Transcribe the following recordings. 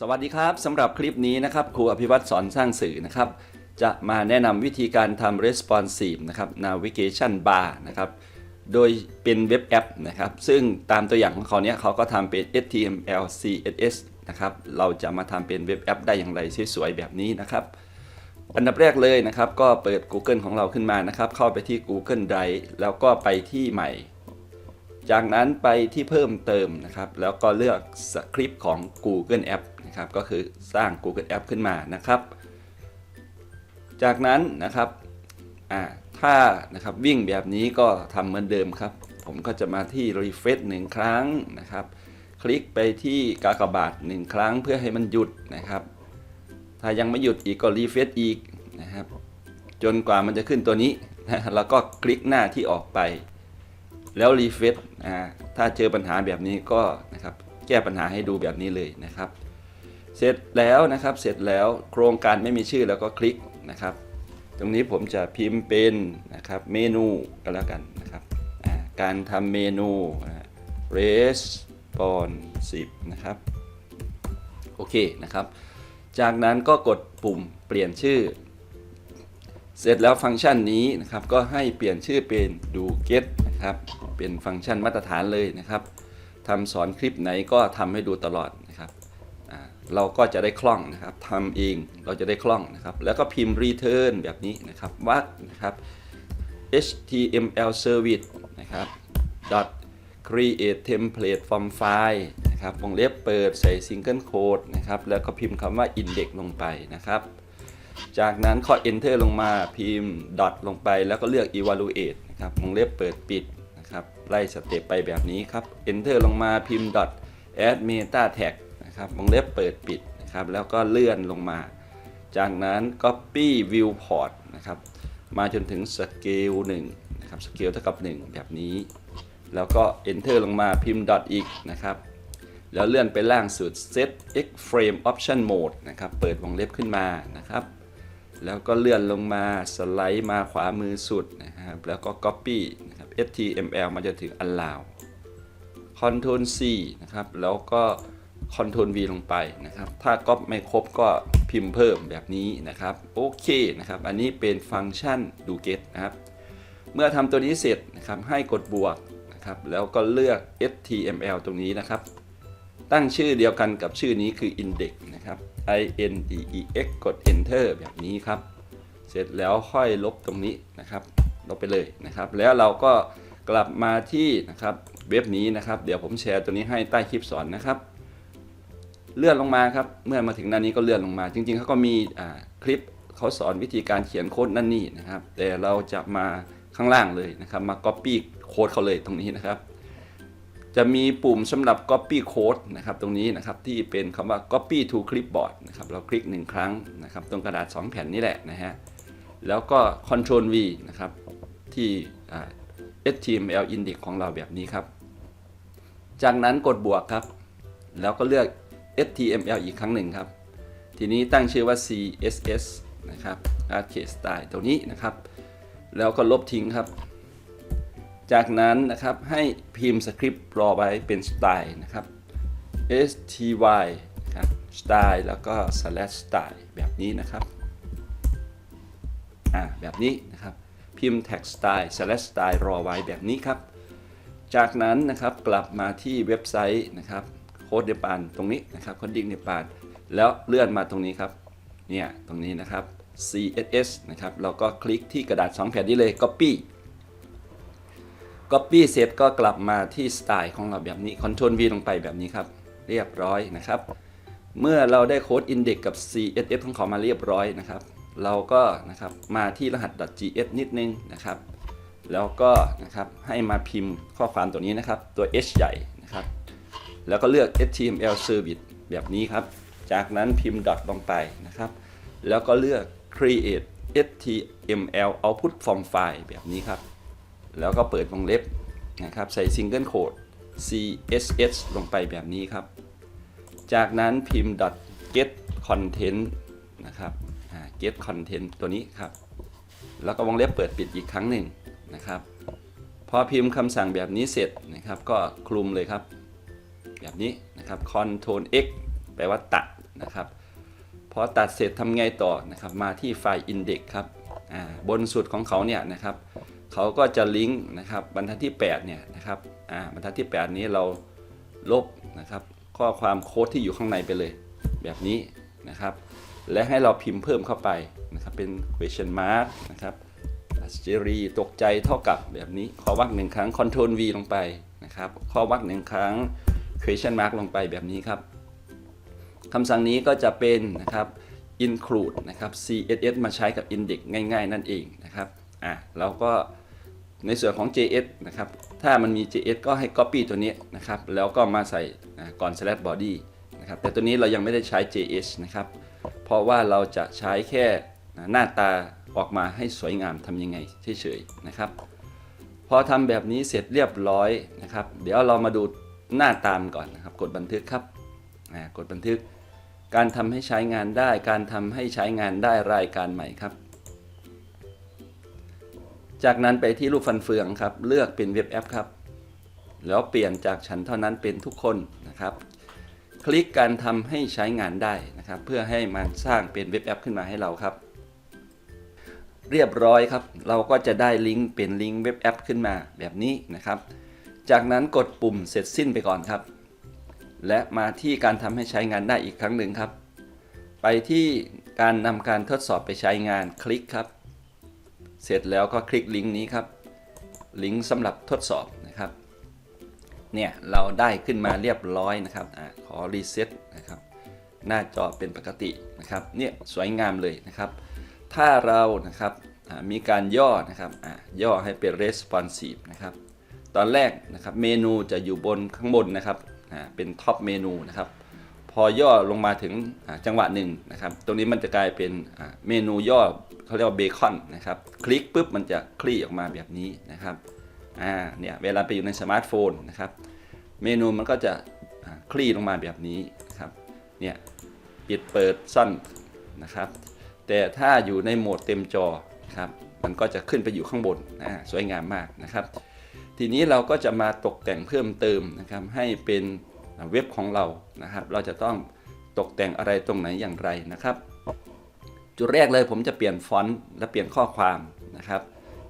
สวัสดีครับสำหรับคลิปนี้นะครับครูอภิวัตรสอนสร้างสื่อนะครับ จะมาแนะนำวิธีการทำ responsive นะครับ navigation bar นะครับ โดยเป็นเว็บแอปนะครับ ซึ่งตามตัวอย่างของเขาเนี้ยเขาก็ทำเป็น HTML CSS นะครับ เราจะมาทำเป็นเว็บแอปได้อย่างไรสวยๆแบบนี้นะครับ อันดับแรกเลยนะครับ ก็เปิด Google ของเราขึ้นมานะครับ เข้าไปที่ Google Drive แล้วก็ไปที่ใหม่ จากนั้นไปที่เพิ่มเติมนะครับ แล้วก็เลือกสคริปต์ของ Google App นะครับ ก็คือสร้าง Google App ขึ้นมานะครับ จากนั้นนะครับถ้านะครับวิ่งแบบนี้ก็ทำเหมือนเดิมครับ ผมก็จะมาที่ refresh หนึ่งครั้งนะครับ คลิกไปที่กากบาทหนึ่งครั้งเพื่อให้มันหยุดนะครับ ถ้ายังไม่หยุดอีกก็ refresh อีกนะครับ จนกว่ามันจะขึ้นตัวนี้นะแล้วก็คลิกหน้าที่ออกไป แล้วรีเฟซอ่าถ้าเจอปัญหาแบบนี้ก็นะครับแก้ปัญหาให้ดูแบบนี้เลยนะครับ เสร็จแล้วนะครับ เสร็จแล้วโครงการไม่มีชื่อแล้วก็คลิกนะครับ ตรงนี้ผมจะพิมพ์เป็นนะครับเมนูก็แล้วกันนะครับ การทำเมนู responsive นะครับ โอเคนะครับ จากนั้นก็กดปุ่มเปลี่ยนชื่อ เสร็จแล้วฟังก์ชันนี้นะครับ ก็ให้เปลี่ยนชื่อเป็นดู get นะครับ เป็นฟังก์ชันมาตรฐานเลยนะครับทำสอนคลิปไหนก็ทำให้ดูตลอด เราก็จะได้คล่องนะครับทำเองเราจะได้คล่องนะครับ แล้วก็พิมพ์ return แบบนี้นะครับ วัดนะครับ html service นะครับ dot create template from file นะครับวงเล็บเปิดใส่ single quote นะครับ แล้วก็พิมพ์คำว่า index ลงไปนะครับ จากนั้นข้อ enter ลงมาพิมพ์ dot ลงไป แล้วก็เลือก evaluate นะครับวงเล็บเปิดปิดนะครับ ไล่สเต็ปไปแบบนี้ครับ enter ลงมาพิมพ์ dot add meta tag นะครับวงเล็บเปิดปิดนะครับแล้วก็เลื่อนลงมา จากนั้น copy viewport นะครับมาจนถึง scale 1นะครับ scale เท่ากับ 1 แบบนี้ แล้วก็ enter ลงมาพิมพ์ dot อีกนะครับแล้วเลื่อนไปล่างสุด set x frame option mode นะครับเปิดวงเล็บขึ้นมานะครับแล้วก็เลื่อนลงมาสไลด์มาขวามือสุดนะครับแล้วก็ copy นะครับ html มาจนถึง allow control c นะครับแล้วก็ control v ลงไปนะครับ ถ้าก๊อปไม่ครบก็พิมพ์เพิ่มแบบนี้นะครับ โอเคนะครับ อันนี้เป็นฟังก์ชัน do get นะครับ เมื่อทำตัวนี้เสร็จนะครับ ให้กดบวกนะครับ แล้วก็เลือก html ตรงนี้นะครับ ตั้งชื่อเดียวกันกับชื่อนี้คือ index นะครับ i n d e x กด enter แบบนี้ครับ เสร็จแล้วค่อยลบตรงนี้นะครับ ลบไปเลยนะครับ แล้วเราก็กลับมาที่นะครับเว็บนี้นะครับ เดี๋ยวผมแชร์ตัวนี้ให้ใต้คลิปสอนนะครับ เลื่อนลงมาครับเมื่อมาถึงหน้านี้ก็เลื่อนลงมา จริง ๆเขาก็มีคลิปเขาสอนวิธีการเขียนโค้ดนั่นนี่นะครับ แต่เราจะมาข้างล่างเลยนะครับ มา Copy โค้ดเขาเลยตรงนี้นะครับ จะมีปุ่มสำหรับ Copy Code นะครับตรงนี้นะครับที่เป็นคำว่า Copy to Clipboard นะครับเราคลิกหนึ่งครั้งนะครับตรงกระดาษ 2 แผ่นนี่แหละนะฮะแล้วก็ Ctrl V นะครับที่อ่า HTML index ของเราแบบนี้ครับ จากนั้นกดบวกครับ แล้วก็เลือก HTML อีกครั้งหนึ่งครับ ทีนี้ตั้งชื่อว่า CSS นะครับ Arcade Style ตัวนี้นะครับ แล้วก็ลบทิ้งครับ จากนั้นนะครับให้พิมพ์สคริปต์รอไว้เป็นสไตล์นะครับ sty นะครับสไตล์แล้วก็ slash style แบบนี้นะครับ อ่า แบบนี้นะครับ พิมพ์ tag style slash style รอไว้แบบนี้ครับ จากนั้นนะครับกลับมาที่เว็บไซต์นะครับ โค้ดเนปาลตรงนี้นะครับโคดดิ้งเนปาลแล้วเลื่อนมาตรงนี้ครับเนี่ยตรงนี้นะครับ CSS นะครับเราก็คลิกที่กระดาษ 2 แผ่นนี้เลย Copy Copy เสร็จก็กลับมาที่สไตล์ของเราแบบนี้ Ctrl V ลงไปแบบนี้ครับเรียบร้อยนะครับ เมื่อเราได้โค้ด index กับ CSS ของเขามาเรียบร้อยนะครับ เราก็นะครับมาที่รหัส .gs นิดนึงนะครับ แล้วก็นะครับให้มาพิมพ์ข้อความตัวนี้นะครับ ตัว H ใหญ่ แล้วก็เลือก HTML service แบบนี้ครับ จากนั้นพิมพ์ dot ลงไปนะครับ แล้วก็เลือก create HTML output from file แบบนี้ครับ แล้วก็เปิดวงเล็บนะครับ ใส่ single quote CSS ลงไปแบบนี้ครับ จากนั้นพิมพ์ dot get content นะครับ get content ตัวนี้ครับ แล้วก็วงเล็บเปิดปิดอีกครั้งหนึ่งนะครับ พอพิมพ์คำสั่งแบบนี้เสร็จนะครับ ก็คลุมเลยครับ แบบนี้นะครับ Ctrl X แปลว่าตัดนะครับพอตัดเสร็จทำไงต่อนะครับ มาที่ไฟล์ index ครับบนสุดของเขาเนี่ยนะครับเขาก็จะลิงก์นะครับบรรทัดที่ 8 เนี่ยนะครับบรรทัดที่ 8 นี้เราลบนะครับ ข้อความโค้ดที่อยู่ข้างในไปเลย แบบนี้นะครับ และให้เราพิมพ์เพิ่มเข้าไปนะครับ เป็น question mark นะครับอัจรีตกใจเท่ากับแบบนี้ข้อวักหนึ่งครั้ง Ctrl v ลงไปนะครับข้อวักหนึ่งครั้ง question mark ลงไปแบบนี้ครับคำสั่งนี้ก็จะเป็นนะครับ include นะครับ css มาใช้กับ index ง่าย ๆ นั่นเองนะครับอะเราก็ในส่วนของ js นะครับ ถ้ามันมี js ก็ให้ copy ตัวนี้นะครับ แล้วก็มาใส่ก่อน slash body นะครับ แต่ตัวนี้เรายังไม่ได้ใช้ js นะครับ เพราะว่าเราจะใช้แค่หน้าตาออกมาให้สวยงามทำยังไงเฉยๆนะครับ พอทำแบบนี้เสร็จเรียบร้อยนะครับ เดี๋ยวเรามาดู หน้าตามก่อนนะครับ กดบันทึกครับกดบันทึก การทำให้ใช้งานได้ การทำให้ใช้งานได้รายการใหม่ครับ จากนั้นไปที่รูปฟันเฟืองครับ เลือกเป็นเว็บแอปครับ แล้วเปลี่ยนจากฉันเท่านั้นเป็นทุกคนนะครับ คลิกการทำให้ใช้งานได้นะครับ เพื่อให้มันสร้างเป็นเว็บแอปขึ้นมาให้เราครับเรียบร้อยครับ เราก็จะได้ลิงก์เป็นลิงก์เว็บแอปขึ้นมาแบบนี้นะครับ จากนั้นกดปุ่มเสร็จสิ้นไปก่อนครับ และมาที่การทำให้ใช้งานได้อีกครั้งหนึ่งครับ ไปที่การนำการทดสอบไปใช้งานคลิกครับ เสร็จแล้วก็คลิกลิงก์นี้ครับ ลิงก์สำหรับทดสอบนะครับ เนี่ยเราได้ขึ้นมาเรียบร้อยนะครับอขอรีเซ็ตนะครับ หน้าจอเป็นปกตินะครับ เนี่ยสวยงามเลยนะครับ ถ้าเรานะครับมีการย่อนะครับย่อให้เป็น responsive นะครับ ตอนแรกนะครับเมนูจะอยู่บนข้างบนนะครับเป็นท็อปเมนูนะครับพอย่อลงมาถึงจังหวะหนึ่งนะครับตรงนี้มันจะกลายเป็นเมนูย่อเขาเรียกว่าเบคอนนะครับคลิกปุ๊บมันจะคลี่ออกมาแบบนี้นะครับอ่าเนี่ยเวลาไปอยู่ในสมาร์ทโฟนนะครับเมนูมันก็จะคลี่ลงมาแบบนี้นะครับเนี่ยปิดเปิดซ่อนนะครับแต่ถ้าอยู่ในโหมดเต็มจอครับมันก็จะขึ้นไปอยู่ข้างบนนะสวยงามมากนะครับ ทีนี้เราก็จะมาตกแต่งเพิ่มเติมนะครับ ให้เป็นเว็บของเรานะครับ เราจะต้องตกแต่งอะไรตรงไหนอย่างไรนะครับ จุดแรกเลยผมจะเปลี่ยนฟอนต์และเปลี่ยนข้อความนะครับ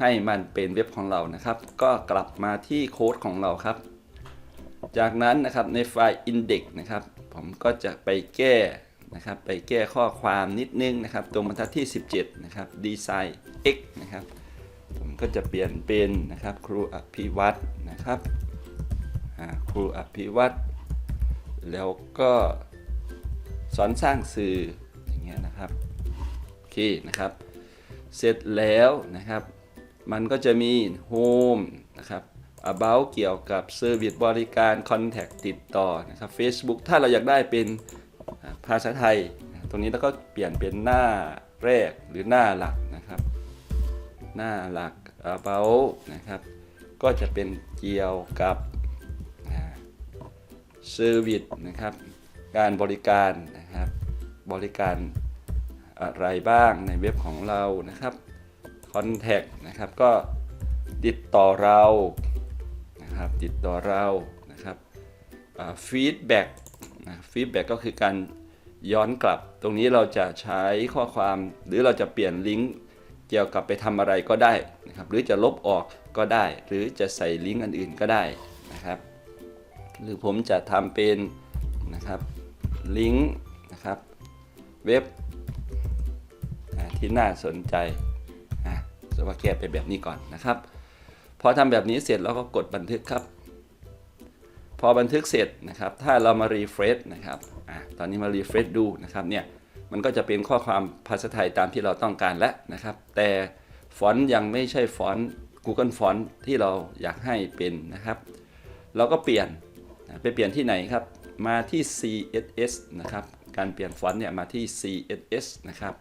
ให้มันเป็นเว็บของเรานะครับ ก็กลับมาที่โค้ดของเราครับ จากนั้นนะครับในไฟล์ index นะครับ ผมก็จะไปแก้นะครับ ไปแก้ข้อความนิดนึงนะครับ ตรงบรรทัดที่ 17 นะครับ design x นะครับ ผมก็จะเปลี่ยนเป็นนะครับครูอภิวัตรนะครับครูอภิวัตรแล้วก็สอนสร้างสื่ออย่างเงี้ยนะครับโอเคนะครับ เสร็จแล้วนะครับ มันก็จะมี Home นะครับ About เกี่ยวกับ Service บริการ Contact ติดต่อนะครับ Facebook ถ้าเราอยากได้เป็นภาษาไทย ตรงนี้เราก็เปลี่ยนเป็นหน้าแรกหรือหน้าหลักนะครับ หน้าหลัก about นะครับ ก็จะเป็นเกี่ยวกับเซอร์วิสนะครับ การบริการนะครับ บริการอะไรบ้างในเว็บของเรานะครับ Contact นะครับ ก็ติดต่อเรานะครับ ติดต่อเรานะครับฟีดแบ็กฟีดแบ็กก็คือการย้อนกลับ ตรงนี้เราจะใช้ข้อความหรือเราจะเปลี่ยนลิงก์ เกี่ยวกับไปทำอะไรก็ได้นะครับหรือจะลบออกก็ได้ หรือจะใส่ลิงก์อันอื่นก็ได้นะครับ หรือผมจะทำเป็นนะครับลิงก์นะครับเว็บที่น่าสนใจอะสว่าแก้ไปแบบนี้ก่อนนะครับพอทำแบบนี้เสร็จเราก็กดบันทึกครับ พอบันทึกเสร็จนะครับ ถ้าเรามารีเฟรชนะครับอะตอนนี้มารีเฟรชดูนะครับเนี่ย มันก็จะเป็นข้อความภาษาไทยตามที่เราต้องการแล้วนะครับ แต่ฟอนต์ยังไม่ใช่ฟอนต์ Google Font ที่เราอยากให้เป็นนะครับ เราก็เปลี่ยนไปเปลี่ยนที่ไหนครับ มาที่ CSS นะครับ การเปลี่ยนฟอนต์เนี่ยมาที่ CSS นะครับ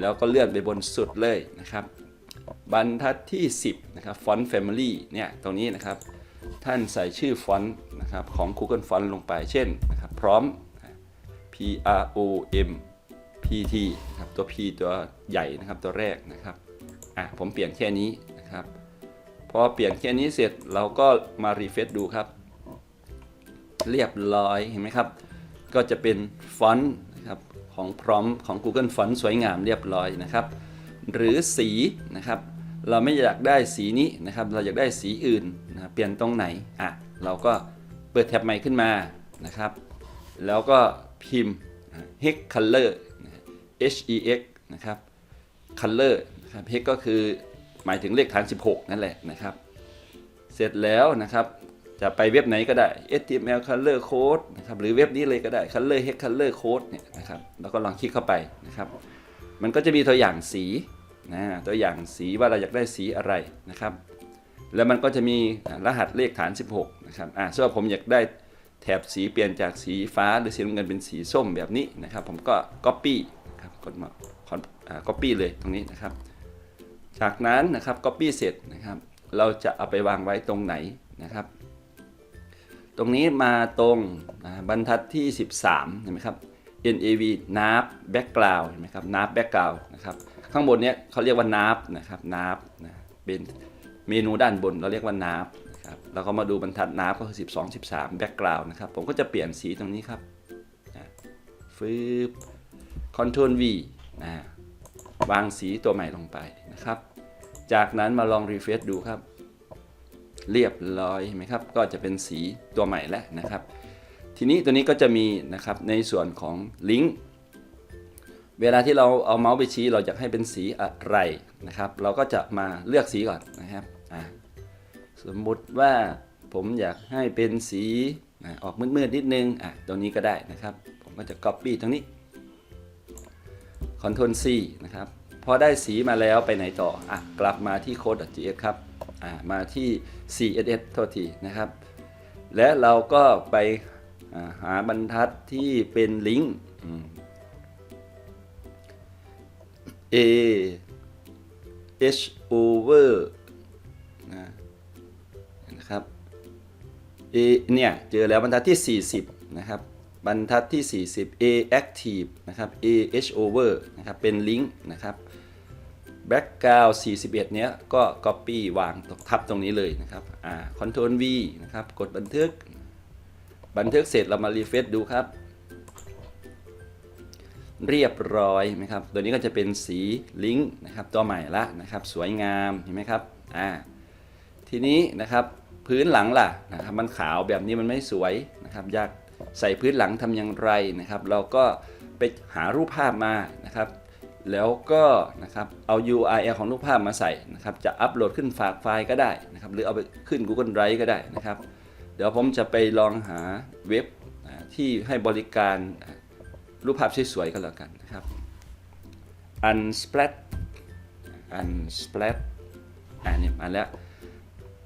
แล้วก็เลื่อนไปบนสุดเลยนะครับ บรรทัดที่ 10 นะครับฟอนต์ Family เนี่ยตรงนี้นะครับ ท่านใส่ชื่อฟอนต์นะครับของ Google Font ลงไปเช่นนะครับพร้อม P R O M P T ครับตัว P ตัวใหญ่นะครับตัวแรกนะครับอะผมเปลี่ยนแค่นี้นะครับพอเปลี่ยนแค่นี้เสร็จเราก็มารีเฟซดูครับ เรียบร้อยเห็นไหมครับ ก็จะเป็นฟอนต์นะครับของพร้อมของ Google Font สวยงามเรียบร้อยนะครับ หรือสีนะครับ เราไม่อยากได้สีนี้นะครับ เราอยากได้สีอื่นนะเปลี่ยนตรงไหนอะเราก็เปิดแท็บใหม่ขึ้นมานะครับ แล้วก็พิมพ์ hex color h e x นะครับ color นะครับ hex ก็คือหมายถึงเลขฐาน 16 นั่นแหละนะครับ เสร็จแล้วนะครับจะไปเว็บไหนก็ได้ HTML color code นะครับหรือเว็บนี้เลยก็ได้ color hex color code เนี่ยนะครับแล้วก็ลองคลิกเข้าไปนะครับ มันก็จะมีตัวอย่างสีนะตัวอย่างสีว่าเราอยากได้สีอะไรนะครับ แล้วมันก็จะมีรหัสเลขฐาน 16 นะครับอ่าส่วนผมอยากได้แถบสีเปลี่ยนจากสีฟ้าหรือสีน้ำเงินเป็นสีส้มแบบนี้นะครับ ผมก็ copy กดมาอ่า copy เลยตรงนี้นะครับ จากนั้นนะครับ copy เสร็จนะครับ เราจะเอาไปวางไว้ตรงไหนนะครับ ตรงนี้มาตรงบรรทัดที่ 13เห็นไหมครับ NAV NAV background เห็นไหมครับ NAV background นะครับข้างบนเนี้ยเขาเรียกว่า NAV นะครับ NAV นะเป็นเมนูด้านบนเราเรียกว่า NAV นะครับเราก็มาดูบรรทัด NAV ก็คือ 12 13 background นะครับ ผมก็จะเปลี่ยนสีตรงนี้ครับนะฟืบ Ctrl V นะวางสีตัวใหม่ลงไปนะครับ จากนั้นมาลอง refresh ดูครับ เรียบร้อยไหมครับ ก็จะเป็นสีตัวใหม่แล้วนะครับ ทีนี้ตัวนี้ก็จะมีนะครับในส่วนของลิงก์เวลาที่เราเอาเมาส์ไปชี้เราอยากให้เป็นสีอะไรนะครับ เราก็จะมาเลือกสีก่อนนะครับสมมุติว่าผมอยากให้เป็นสีอออกมืดๆนิดนึงอะตรงนี้ก็ได้นะครับ ผมก็จะ Copy ตรงนี้ Ctrl C นะครับ พอได้สีมาแล้วไปไหนต่ออะกลับมาที่ code.js ครับอ่ามาที่ CSS โทษทีนะครับ และเราก็ไปหาบรรทัดที่เป็นลิงก์อืม A H over นะนะครับ A เนี่ย เจอแล้วบรรทัดที่ 40 นะครับ บรรทัดที่ 40 A active นะครับ A H over นะครับ เป็นลิงก์นะครับ background 41 เนี้ยก็ copy วางทับตรงนี้เลยนะครับ อ่า Ctrl V นะครับ กดบันทึก บันทึกเสร็จเรามา refresh ดูครับ เรียบร้อยไหมครับ ตัวนี้ก็จะเป็นสีลิงก์นะครับตัวใหม่ละนะครับ สวยงาม เห็นไหมครับ อ่า ทีนี้นะครับพื้นหลังล่ะนะครับมันขาวแบบนี้มันไม่สวยนะครับ อยาก ใส่พื้นหลังทำอย่างไรนะครับ เราก็ไปหารูปภาพมานะครับ แล้วก็นะครับเอา URL ของรูปภาพมาใส่นะครับ จะอัปโหลดขึ้นฝากไฟล์ก็ได้นะครับ หรือเอาไปขึ้น Google Drive ก็ได้นะครับ เดี๋ยวผมจะไปลองหาเว็บที่ให้บริการรูปภาพสวยๆก็แล้วกันนะครับ Unsplat Unsplat อ่านี่มาแล้ว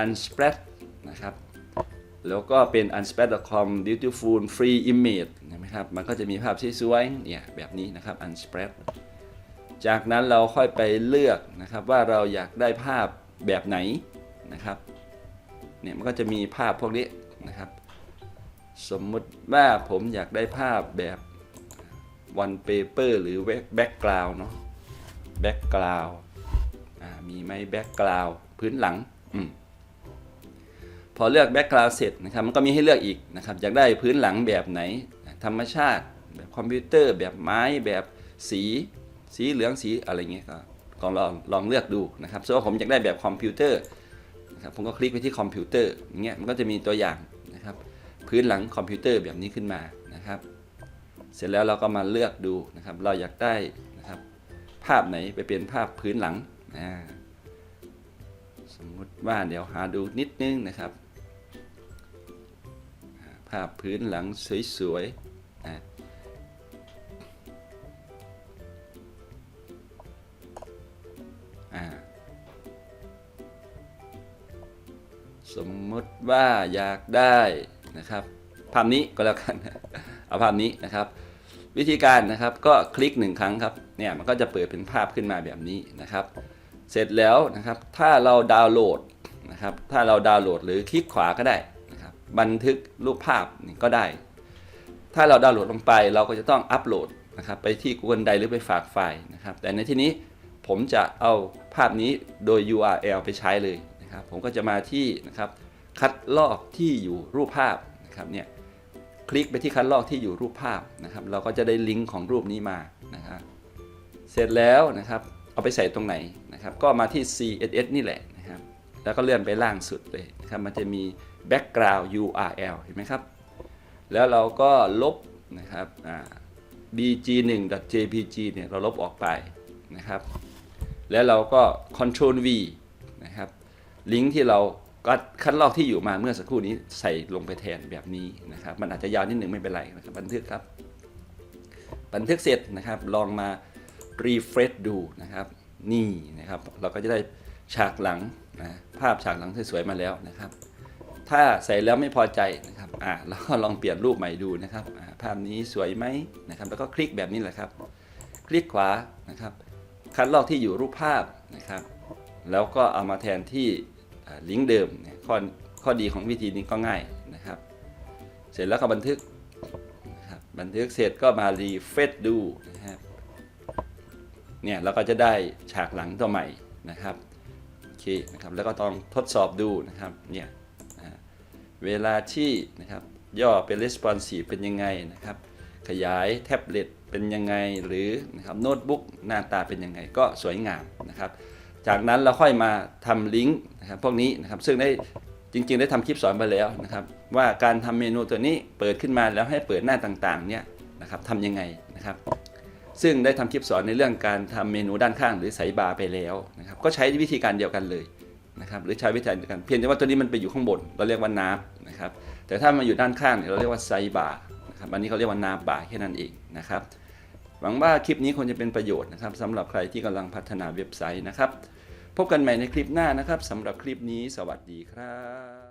Unsplash นะครับ แล้วก็เป็น unsplash.com beautiful free image นไหมครับมันก็จะมีภาพสวยๆเนี่ยแบบนี้นะครับ unsplash จากนั้นเราค่อยไปเลือกนะครับว่าเราอยากได้ภาพแบบไหนนะครับเนี่ยมันก็จะมีภาพพวกนี้นะครับ สมมุติว่าผมอยากได้ภาพแบบ one paper หรือ background เนาะ background มีไหม background พื้นหลังอืม พอเลือก background เสร็จนะครับมันก็มีให้เลือกอีกนะครับอยากได้พื้นหลังแบบไหน ธรรมชาติแบบคอมพิวเตอร์ แบบไม้แบบสีสีเหลืองสีอะไรเงี้ยก็ลองลองลองเลือกดูนะครับส่วนผมอยากได้แบบคอมพิวเตอร์นะครับผมก็คลิกไปที่คอมพิวเตอร์อย่างเงี้ยมันก็จะมีตัวอย่างนะครับพื้นหลังคอมพิวเตอร์แบบนี้ขึ้นมานะครับ เสร็จแล้วเราก็มาเลือกดูนะครับ เราอยากได้นะครับภาพไหนไปเป็นภาพพื้นหลังนะสมมุติว่าเดี๋ยวหาดูนิดนึงนะครับ ภาพพื้นหลังสวยๆนะสมมติว่าอยากได้นะครับ ภาพนี้ก็แล้วกัน เอาภาพนี้นะครับ วิธีการนะครับก็คลิกหนึ่งครั้งครับเนี่ยมันก็จะเปิดเป็นภาพขึ้นมาแบบนี้นะครับ เสร็จแล้วนะครับถ้าเราดาวน์โหลดนะครับถ้าเราดาวน์โหลดหรือคลิกขวาก็ได้ บันทึกรูปภาพก็ได้ ถ้าเราดาวน์โหลดลงไป เราก็จะต้องอัปโหลดนะครับไปที่ Google Drive หรือไปฝากไฟล์นะครับ แต่ในที่นี้ผมจะเอาภาพนี้โดย URL ไปใช้เลยนะครับ ผมก็จะมาที่นะครับคัดลอกที่อยู่รูปภาพนะครับเนี่ยคลิกไปที่คัดลอกที่อยู่รูปภาพนะครับ เราก็จะได้ลิงก์ของรูปนี้มานะครับเสร็จแล้วนะครับเอาไปใส่ตรงไหนนะครับ ก็มาที่ CSS นี่แหละนะครับ แล้วก็เลื่อนไปล่างสุดเลยนะครับมันจะมี background URL เห็นไหมครับ แล้วเราก็ลบนะครับ bg1.jpg เนี่ยเราลบออกไปนะครับ แล้วเราก็ Ctrl V นะครับ ลิงก์ที่เราก็คัดลอกที่อยู่มาเมื่อสักครู่นี้ใส่ลงไปแทนแบบนี้นะครับ มันอาจจะยาวนิดหนึ่งไม่เป็นไรนะครับบันทึกครับ บันทึกเสร็จนะครับ ลองมา refresh ดูนะครับ นี่นะครับ เราก็จะได้ฉากหลังนะภาพฉากหลังสวยๆมาแล้วนะครับ ถ้าใส่แล้วไม่พอใจนะครับอ่าเราก็ลองเปลี่ยนรูปใหม่ดูนะครับอ่าภาพนี้สวยไหมนะครับ แล้วก็คลิกแบบนี้แหละครับ คลิกขวานะครับ คัดลอกที่อยู่รูปภาพนะครับ แล้วก็เอามาแทนที่ลิงก์เดิมเนี่ยข้อข้อดีของวิธีนี้ก็ง่ายนะครับ เสร็จแล้วก็บันทึกนะครับบันทึกเสร็จก็มารีเฟซดูนะครับเนี่ยเราก็จะได้ฉากหลังตัวใหม่นะครับโอเคนะครับแล้วก็ต้องทดสอบดูนะครับเนี่ย เวลาที่นะครับย่อเป็น responsive เป็นยังไงนะครับ ขยายแท็บเล็ตเป็นยังไงหรือนะครับโน้ตบุ๊กหน้าตาเป็นยังไงก็สวยงามนะครับ จากนั้นเราค่อยมาทำลิงก์นะครับพวกนี้นะครับซึ่งได้จริง ๆ ได้ทำคลิปสอนไปแล้วนะครับว่าการทำเมนูตัวนี้เปิดขึ้นมาแล้วให้เปิดหน้าต่างๆเนี่ยนะครับทำยังไงนะครับซึ่งได้ทำคลิปสอนในเรื่องการทำเมนูด้านข้างหรือไซบาร์ไปแล้วนะครับก็ใช้วิธีการเดียวกันเลย นะครับหรือใช้วิธีการเดียวกันเพียงแต่ว่าตัวนี้มันไปอยู่ข้างบนเราเรียกว่านาบนะครับแต่ถ้ามาอยู่ด้านข้างเนี่ยเราเรียกว่าไซบาร์นะครับอันนี้เขาเรียกว่านาบาร์แค่นั้นเองนะครับหวังว่าคลิปนี้คงจะเป็นประโยชน์นะครับสำหรับใครที่กำลังพัฒนาเว็บไซต์นะครับ พบกันใหม่ในคลิปหน้านะครับสำหรับคลิปนี้สวัสดีครับ